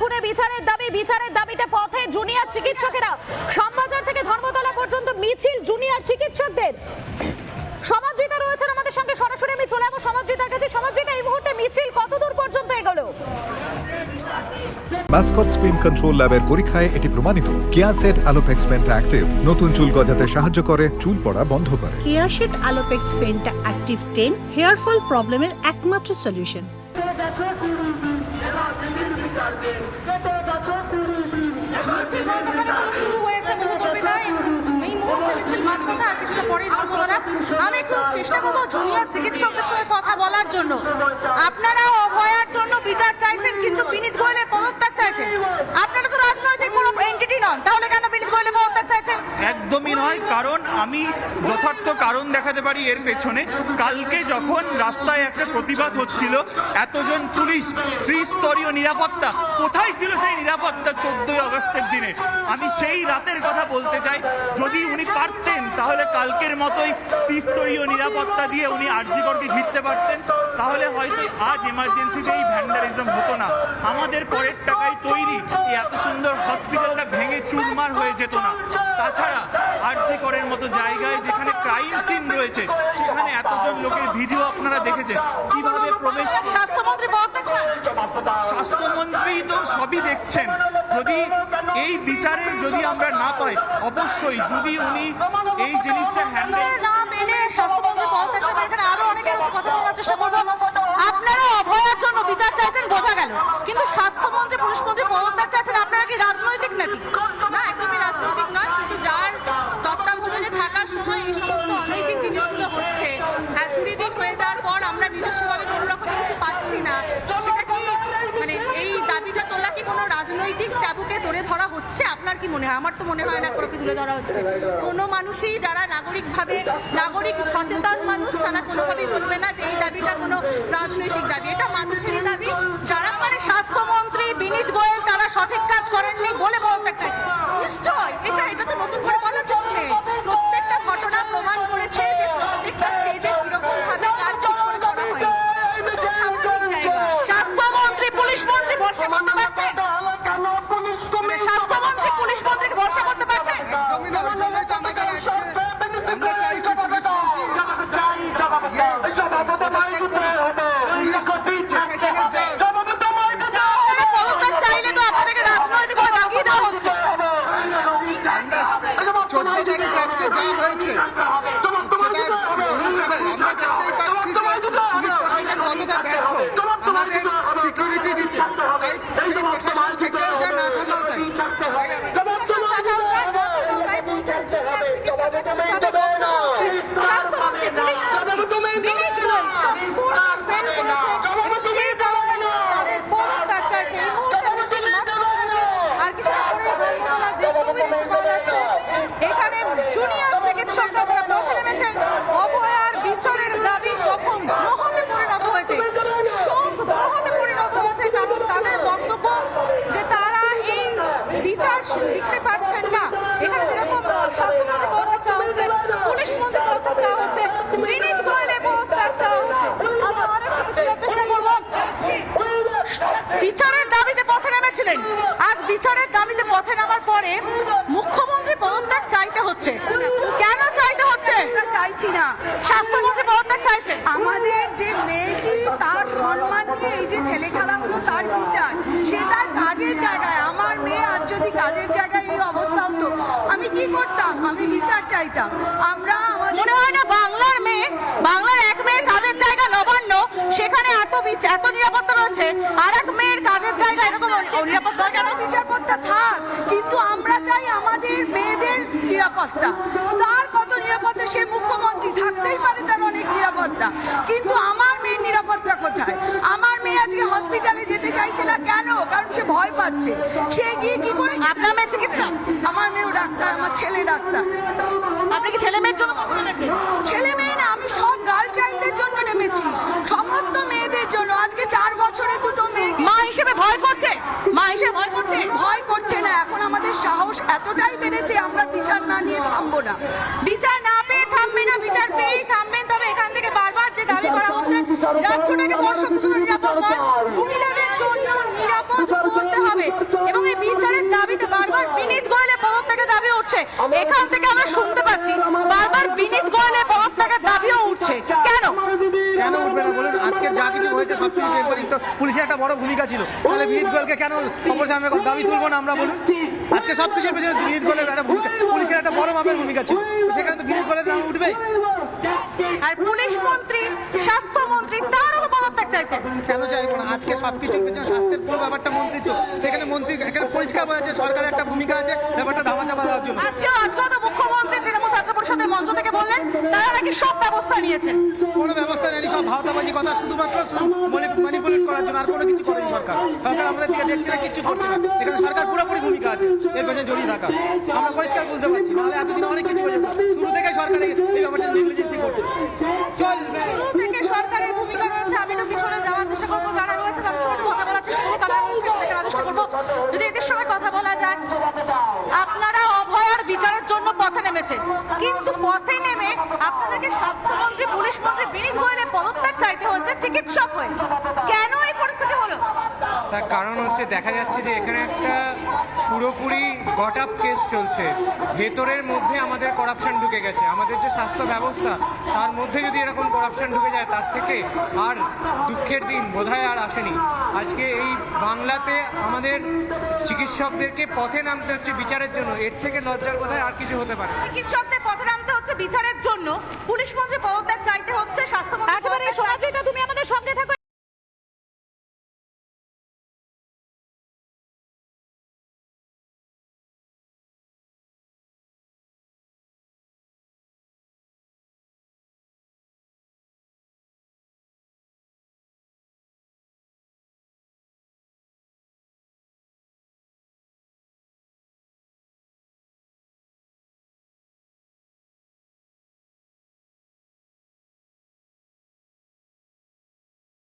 খুনে বিচারের দাবি বিচারের দাবিতে পথে জুনিয়র চিকিৎসকেরা। শ্যামবাজার থেকে ধর্মতলা পর্যন্ত মিছিল জুনিয়র চিকিৎসকদের। সমাদৃতা রয়েছেন আমাদের সঙ্গে সরাসরি আমি চলে যাব সমাদৃতার কাছে। সমাদৃতা এই মুহূর্তে মিছিল কতদূর পর্যন্ত এগোলো? মাস্কট স্পিন কন্ট্রোল ল্যাবের পরীক্ষায় এটি প্রমাণিত। কেয়াসেট অ্যালোপেক্স পেন্টা অ্যাক্টিভ নতুন চুল গজাতে সাহায্য করে চুল পড়া বন্ধ করে। কেয়াশেড আলোপেক্স পেনটা অ্যাক্টিভ টেন হেয়ার ফল প্রবলেমের একমাত্র সলিউশন আমি একটু চেষ্টা করব জুনিয়র সঙ্গে কথা বলার জন্য আপনারা অভয়ার জন্য বিচার চাইছেন, কিন্তু বিনীত গোয়েলের পদত্যাগ চাইছেন। আপনারা তো রাজনৈতিক কোনো এন্টিটি নন, তাহলে কেন বিনীত গোয়েলের পদত্যাগ একদমই নয়, কারণ আমি যথার্থ কারণ দেখাতে পারি এর পেছনে। কালকে যখন রাস্তায় একটা প্রতিবাদ হচ্ছিল, এতজন পুলিশ, ত্রিস্তরীয় নিরাপত্তা, কোথায় ছিল সেই নিরাপত্তা চোদ্দই আগস্টের দিনে? আমি সেই রাতের কথা বলতে চাই, যদি উনি পারতেন, তাহলে কালকের মতোই ত্রিস্তরীয় নিরাপত্তা দিয়ে উনি আরজিকরকে ঘিরতে পারতেন। তাহলে হয়তো আজ এমার্জেন্সিতে এই ভ্যান্ডালিজম হতো না। আমাদের পরের টাকায় তৈরি এত সুন্দর হসপিটালটা ভেঙে চুরমার হয়ে যেত না। তাছাড়া আরজি করের মতো জায়গায় যেখানে ক্রাইম সিন রয়েছে সেখানে এতজন লোকের ভিডিও আপনারা দেখেছেন। কীভাবে প্রবেশ স্বাস্থ্যমন্ত্রী স্বাস্থ্যমন্ত্রী তো সবই দেখছেন। যদি এই বিচারের যদি আমরা না পাই অবশ্যই যদি উনি এই জিনিসটা হ্যান্ডেল আপনারা না মেনে স্বাস্থ্যমন্ত্রী পদত্যাগ চান এখানে আরও অনেকের কথা বলার চেষ্টা করব। আপনারা অভয়ার জন্য বিচার চাইছেন বোঝা গেল। কিন্তু স্বাস্থ্যমন্ত্রী পুলিশ মন্ত্রী পদত্যাগ চাইছেন আপনারা কি রাজনৈতিক নাকি না একদমই রাজনৈতিক নয় কিন্তু যার তত্ত্বাবধানে থাকার সময় এই সমস্ত অনৈতিক জিনিসগুলো হচ্ছে আর কুড়ি দিন হয়ে যাওয়ার পর আমরা নিজস্বভাবে কোনো রকম কিছু পাচ্ছি না সেটা কি মানে এই দাবিটা তোলা কি কোনো রাজনৈতিক ট্যাবুকে তুলে ধরা হচ্ছে, আপনার কি মনে হয়? আমার তো মনে হয় না কারোকে তুলে ধরা হচ্ছে। কোনো মানুষই যারা নাগরিকভাবে নাগরিক সচেতন মানুষ, তারা কোনোভাবেই বলবে না যে এই দাবিটা কোনো রাজনৈতিক দাবি। এটা মানুষেরই সিকিউরিটি দিতে। তাই প্রশাসন থেকেও যা না থাকাও তাই। তাই আমি- প্রশাসন থাকাও যায়, না থাকাও তাই বলছেন জুনিয়র চিকিৎসকরা তাদের বক্তব্য হচ্ছে, স্বাস্থ্যমন্ত্রী, পুলিশ মন্ত্রী বিনীত গোয়েল সম্পূর্ণ fail করেছে এবং সেই কারণে তাদের পদত্যাগ চাইছে। এই মুহূর্তে মিছিল মাঝপথে রয়েছে। আর কিছুটা পরেই ধর্মতলা যে ছবি দেখতে পাওয়া যাচ্ছে, এখানে জুনিয়র চিকিৎসকরা তারা পথে নেমেছেন অভয়ার বিচারের দাবি কখন গ্রহতে পরিণত হয়েছে শোক গ্রহতে পরিণত হয়েছে কারণ তাদের বক্তব্য যে তারা এই বিচার দিতে পারছেন না এখানে যেরকম আহ, স্বাস্থ্যমন্ত্রী পদত্যাগ চাওয়া হচ্ছে পুলিশ মন্ত্রী পদত্যাগ চাওয়া হচ্ছে। আমরা আরেকটু চেষ্টা করব। বিচারের দাবিতে পথে নেমেছিলেন। আজ বিচারের দাবিতে পথে নামার পরে মুখ্যমন্ত্রী পদত্যাগ চাইতে হচ্ছে। কেন চাইতে হচ্ছে? চাইছি না। স্বাস্থ্যমন্ত্রী পদত্যাগ চাইছে। আমাদের যে মেয়েটি তার সম্মান নিয়ে এই যে ছেলে খেলাগুলো তার বিচার সে তার কাজের জায়গায়। আমার মেয়ে আজ যদি কাজের জায়গায় এই অবস্থা হতো আমি কি করতাম? আমি বিচার চাইতাম। আমরা মনে হয় না বাংলার মেয়ে বাংলার এক মেয়ের কাজের জায়গা নবান্ন সেখানে এত বিচার এত নিরাপত্তা রয়েছে আর এক মেয়ের কাজের জায়গা এরকম নিরাপত্তা কেন নিরাপত্তা থাক? কিন্তু আমরা চাই আমাদের মেয়েদের নিরাপত্তা তার কত নিরাপত্তা সে মুখ্যমন্ত্রী থাকতেই পারে তার অনেক নিরাপত্তা কিন্তু আমার মেয়ের নিরাপত্তা কোথায় আমার মেয়ে আজকে হসপিটালে যেতে চাইছে না কেন? কারণ সে ভয় পাচ্ছে। সে গিয়ে কি করে আপনার মেয়ে চিকিৎসক আমার মেয়েও ডাক্তার আমার ছেলে ডাক্তার। আপনি কি ছেলে মেয়ের জন্য ছেলে মেয়ে না আমি সব গার্ল চাইল্ডদের জন্য নেমেছি। সমস্ত মেয়েদের জন্য। আজকে চার বছরে দুটো মেয়ে মা হিসেবে ভয় করছে? মা হিসেবে ভয় করছে? ভয় করছে না। এখন আমাদের সাহস এতটাই বেড়েছে আমরা বিচার না নিয়ে থামবো না। বিচার না পেয়ে থামবে না বিচার পেয়েই থামবেন। তবে এখান থেকে বারবার যে দাবি করা হচ্ছে রাজ্যটাকে জন্য নিরাপদ নয় মহিলাদের জন্য নিরাপদ করতে হবে বিনীত গোয়েলের পদত্যাগের দাবি উঠছে এখান থেকে আমরা শুনতে পাচ্ছি। বারবার বিনীত গোয়েলের পদত্যাগের দাবিও উঠছে। কেন? কেন উঠবে না বলুন? আজকে যা কিছু হয়েছে সব কিছু টেম্পারিং তো পুলিশের একটা বড় ভূমিকা ছিল। তাহলে বিনীত গোয়েলকে কেন অপসারণের দাবি তুলবো না আমরা বলুন? আজকে সব কিছুর পেছনে বিনীত গোয়েলের একটা ভূমিকা পুলিশের একটা বড় মাপের ভূমিকা ছিল। সেখানে তো বিনীত গোয়েলের নাম উঠবে আর পুলিশ মন্ত্রী চাইছে। কেন চাইব না? আজকে সব কিছুর পেছনে স্বাস্থ্যের পুরো ব্যাপারটা মন্ত্রিত্ব। সেখানে মন্ত্রী এখানে পরিষ্কার যাচ্ছে সরকারের একটা ভূমিকা আছে ব্যাপারটা ধামা চাপা দেওয়ার জন্য। আজকেও আজকেও তো মুখ্যমন্ত্রী তৃণমূল ছাত্র পরিষদের মঞ্চ থেকে বললেন তারা নাকি সব ব্যবস্থা নিয়েছেন কোনো ব্যবস্থা নেই সব ভাওতাবাজি কথা শুধুমাত্র ম্যানিপুলেট করার জন্য আর কোনো কিছু করেনি সরকার। সরকার আমাদের দিকে দেখছে না কিচ্ছু করছে না। এখানে সরকার পুরোপুরি ভূমিকা আছে এর পেছনে জড়িয়ে থাকা। আমরা পরিষ্কার বুঝতে পারছি নাহলে এতদিন অনেক কিছু হয়ে যেত। শুরু থেকে সরকার এই এই ব্যাপারটা নেগলিজেন্সি করছে চল শুরু থেকে সরকারের ভূমিকা রয়েছে আমি তো পিছনে যাওয়ার চেষ্টা করব যারা রয়েছে তাদের সঙ্গে একটু কথা বলার চেষ্টা করব তারা রয়েছে একটু দেখার চেষ্টা করব যদি এদের সঙ্গে কথা বলা যায়, আপনারা অভয়ার বিচারের জন্য পথে নেমেছেন। কিন্তু পথে নেমে আপনাদেরকে স্বাস্থ্যমন্ত্রী, পুলিশ মন্ত্রী বিনীত গোয়েলের পদত্যাগ চাইতে হয়েছে চিকিৎসক হয়ে কেন এই পরিস্থিতি হলো তার কারণ হচ্ছে দেখা যাচ্ছে যে এখানে একটা পুরোপুরি গট আপ কেস চলছে। ভেতরের মধ্যে আমাদের করাপশন ঢুকে গেছে। আমাদের যে স্বাস্থ্য ব্যবস্থা তার মধ্যে যদি এরকম করাপশন ঢুকে যায় তার থেকে আর দুঃখের দিন বোধহয় আর আসেনি। আজকে এই বাংলাতে আমাদের চিকিৎসকদেরকে পথে নামতে হচ্ছে বিচারের জন্য। এর থেকে লজ্জার বোধহয় আর কিছু হতে পারে না। চিকিৎসকদের পথে নামতে হচ্ছে বিচারের জন্য। পুলিশ মন্ত্রী পদত্যাগ চাইতে হচ্ছে একেবারে সোনাদ্রিতা তুমি আমাদের সঙ্গে থাকো।